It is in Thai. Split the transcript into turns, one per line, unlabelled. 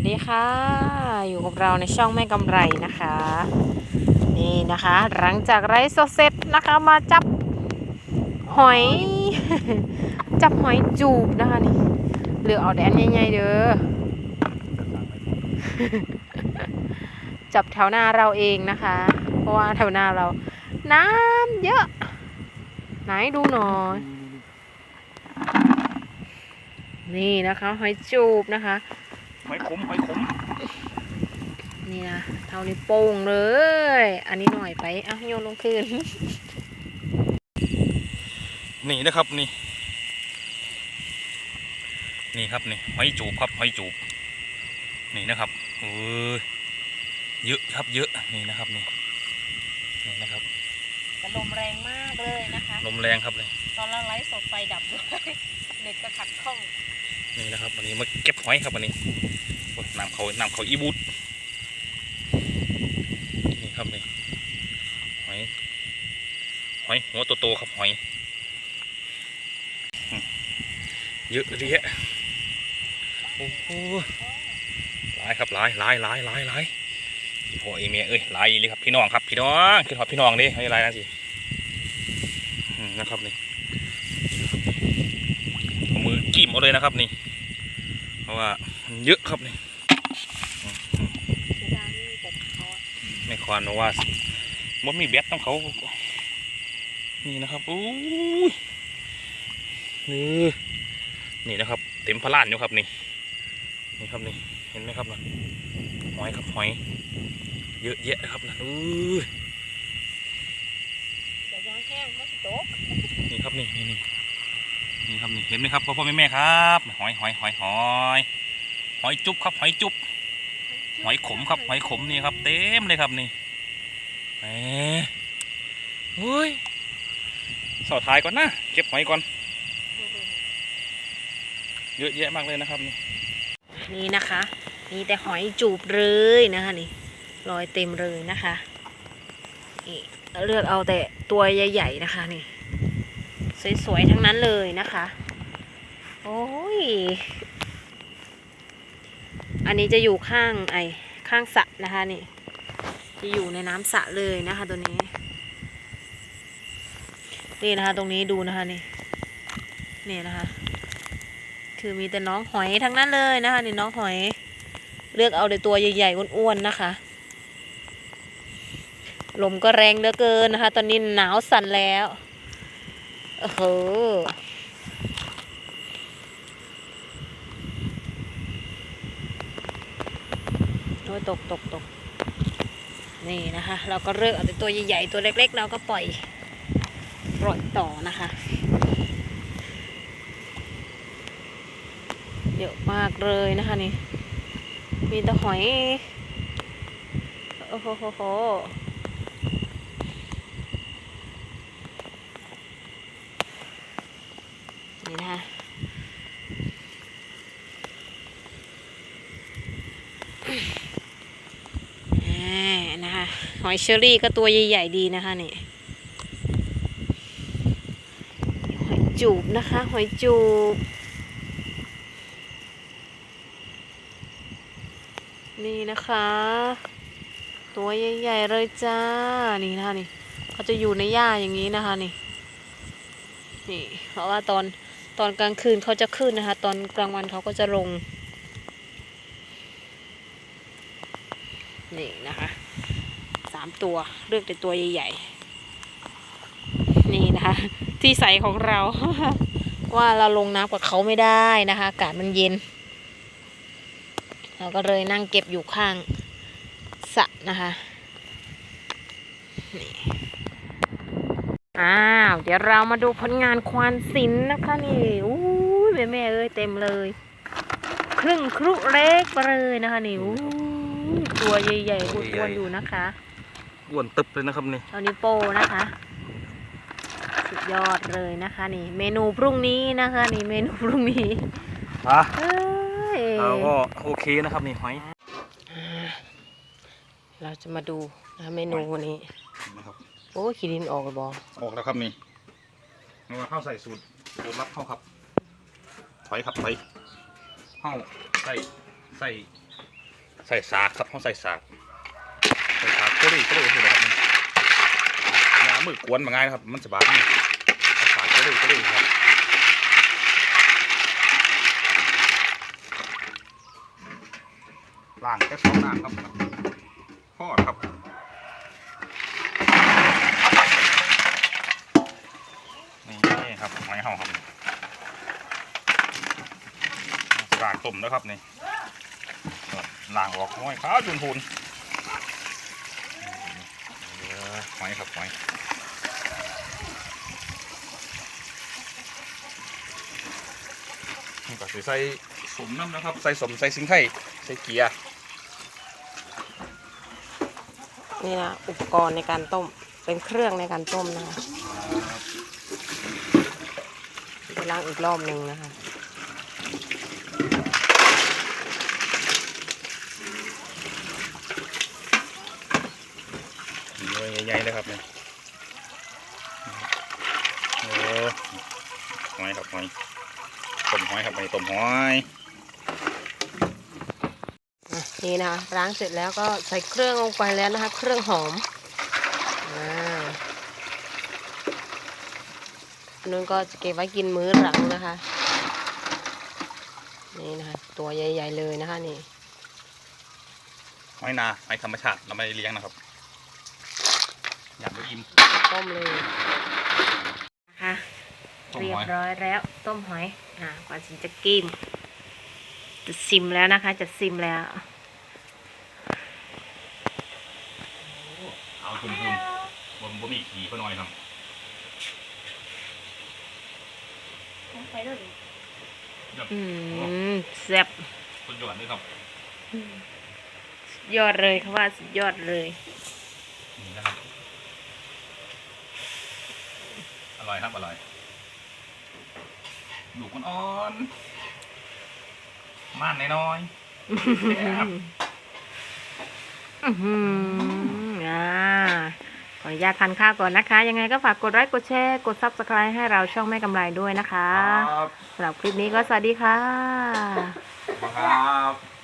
วัสดีค่ะ อยู่กับเราในช่องแม่กำไรนะคะ นี่นะคะ หลังจากไร้สดเสร็จนะคะมาจับหอย จับหอยจูบนะคะนี่เหลือเอาแดนใหญ่ๆเด้อจับแถวหน้าเราเองนะคะ เพราะว่าแถวหน้าเรา น้ำเยอะ ไหนดูหน่อยนี่นะคะหอยจูบนะคะ
หอยขมหอยขม
นี่นะเท่านี้วโป่งเลย อันนี้หน่อยไปอะโยนลงคืน
นี่นะครับนี่ นี่ครับนี่หอยจูบครับหอยจูบ นี่นะครับเออเยอะครับเยอะนี่นะครับนี่นี่นะครับ
แต่ลมแรงมากเลยนะคะ
ลมแรงครับเลย
ตอนเราไลฟ์สดไฟดับด้วยเน็ตก็ขัดข้อง
นี่นะครับวันนี้มาเก็บหอยครับวันนี้น้ำเขาน้ำเขาอีบูดนี่ครับนี่หอยหอยหัวโตๆครับหอย เยอะเลยอะโอ้โหหลายครับหลายหลายหลายหลายหลายพี่พ่อเอเมียเอ้ยหลายเลยครับพี่น้องครับพี่น้องคือหอดพี่น้องดิให้หลายนั่นสินะครับนี่มือจิ้มเอาเลยนะครับนี่ ราะว่ามันเยอะครับนี่
เสียดายนี่แต่เขาอะ
ไม่ควรว่ามันมีแบตต้องเขา นี่นะครับอู้ยนี่นี่นะครับ เต็มพลานอยู่ครับนี่นี่ครับนี่เห็นไหมครับนะหอยครับหอยเยอะแยะนะครับนะอู้ย
เดี๋ยวยางแห้งไม่โต๊ะ
นี่ครับนี่นี่นี่ นี่ครับนี่เห็นไหมครับพ่อพ่อแม่แม่ครับหอยหอยหอยหอยหอยจุ๊บครับหอยจุ๊บหอยขมครับหอยขมนี่ครับ เต็มเลยครับนี่แหมเฮ้ยสอดท้ายก่อนนะเก็บหอยก่อนเยอะแยะมากเลยนะครับนี่
นี่นะคะมีแต่หอยจูบเลยนะคะนี่ลอยเต็มเลยนะคะนี่เลือกเอาแต่ตัวใหญ่ ๆ นะคะนี่ สวยๆ ทั้งนั้นเลยนะคะ โอ้ย อันนี้จะอยู่ข้างไอข้างสระนะคะนี่ จะอยู่ในน้ำสระเลยนะคะตัวนี้ นี่นะคะ ตรงนี้ดูนะคะนี่ นี่นะคะ คือมีแต่น้องหอยทั้งนั้นเลยนะคะนี่น้องหอย เลือกเอาแต่ตัวใหญ่ๆ อ้วนๆ นะคะลมก็แรงเหลือเกินนะคะ ตอนนี้หนาวสั่นแล้ว โอ้โหโอ้ยตกตกตกนี่นะคะ เราก็เลือกเอาแต่ตัวใหญ่ๆ ตัวเล็กๆ เราก็ปล่อย ปล่อยต่อนะคะ เยอะมากเลยนะคะนี่ มีแต่หอย โอ้โหโหโห นี่นะคะอ่นะคะหอยเชอรี่ก็ตัวใหญ่ๆดีนะคะนี่หอยจูบนะคะ หอยจูบ นี่นะคะ ตัวใหญ่ๆเลยจ้า นี่นะคะนี่เขาจะอยู่ในหญ้าอย่างนี้นะคะนี่นี่เพราะว่าตอน ตอนกลางคืนเขาจะขึ้นนะคะ ตอนกลางวันเขาก็จะลง นี่นะคะสามตัวเลือกแต่ตัวใหญ่ๆ นี่นะคะ ที่ใสของเรา ว่าเราลงน้ำกับเขาไม่ได้นะคะ อากาศมันเย็น เราก็เลยนั่งเก็บอยู่ข้างสระนะคะ นี่ อ้าว เดี๋ยวเรามาดูผลงานควานศิลป์นะคะนี่อู้ยแม่แม่ๆเอ้ยเต็มเลย ครึ่งครุเล็กไปเลยนะคะนี่อู้ยตัวใหญ่ๆอ้วนๆอยู่นะคะ
อ้วนตึบเลยนะครับนี่
เอานิ้วโป้นะคะ สุดยอดเลยนะคะนี่ เมนูพรุ่งนี้นะคะ นี่เมนูพรุ่งนี้
อะ
เอ้ย
เราก็โอเคนะครับนี่หอย
อ่าเราจะมาดูนะคะเมนูวันนี้
นะครับ
โอ้ยขีดินออกเลยบอ
ออกแล้วครับนี่เอามาเข้าใส่สูตรสูตรลับเข้าครับถอยครับถอยเข้าใส่ใส่ใส่สากครับเขาใส่สากใส่สากโคลี่โคลี่คืออะครับนี่ยามือกวนมาง่ายนะครับ มันสบายนี่สากโคลี่โคลี่ครับล่างแค่สองน้ำครับทอดครับ นี่ครับหอยเห่าครับล่างต้มแล้วครับนี่ล่างออกห้อยขาวจุนพูนหอยครับหอยนี่ก็สิใส่สมน้ำนะครับ ใส่สมใส่สิงไข่ใส่เกียร์
นี่นะอุปกรณ์ในการต้มเป็นเครื่องในการต้มนะคะ ล้างอีกรอบหนึ่งนะคะ
หน่วยใหญ่ๆเลยครับเนี่ยโอ้หอยครับหอยต้มหอยครับไปต้มหอย
อะนี่นะคะล้างเสร็จแล้วก็ใส่เครื่องลงไปแล้วนะคะ เครื่องหอมอ่าอั นนู้นก็จะเก็บไว้กินมื้อหลังนะคะ นี่นะคะตัวใหญ่ ๆ เลยนะคะ นี่
หอยนาหอยธรรมชาติเราไม่ได้เลี้ยงนะครับ อยากไปอิ่ม
ต้มเลยนะคะ
ต้ม
เรีย
ห
บ
อย
ร้อยแล้วต้มหอย อะก่อนสิจะกิมจะซิมแล้วนะคะ จะซิมแล้ว
เอาจุนพูนบนบนมีขี่เพื่อหน่อยครับ
อืมแซ่บ
สุดยอดเลยครับ
สุดยอดเลยค่ะว่าสุดยอดเลย
นี่นะครับอร่อยครับอร่อยดูกมันอ่อนๆม่านน้อยๆแซ่บ
อื้อหืออ่า ขออนุญาตทานข้าวก่อนนะคะ ยังไงก็ฝากกดไลค์กดแชร์กด subscribe ให้เราช่องแม่กำไรด้วยนะคะ
ครับ
สำหรับคลิปนี้ก็สวัสดีค่ะ
ครับ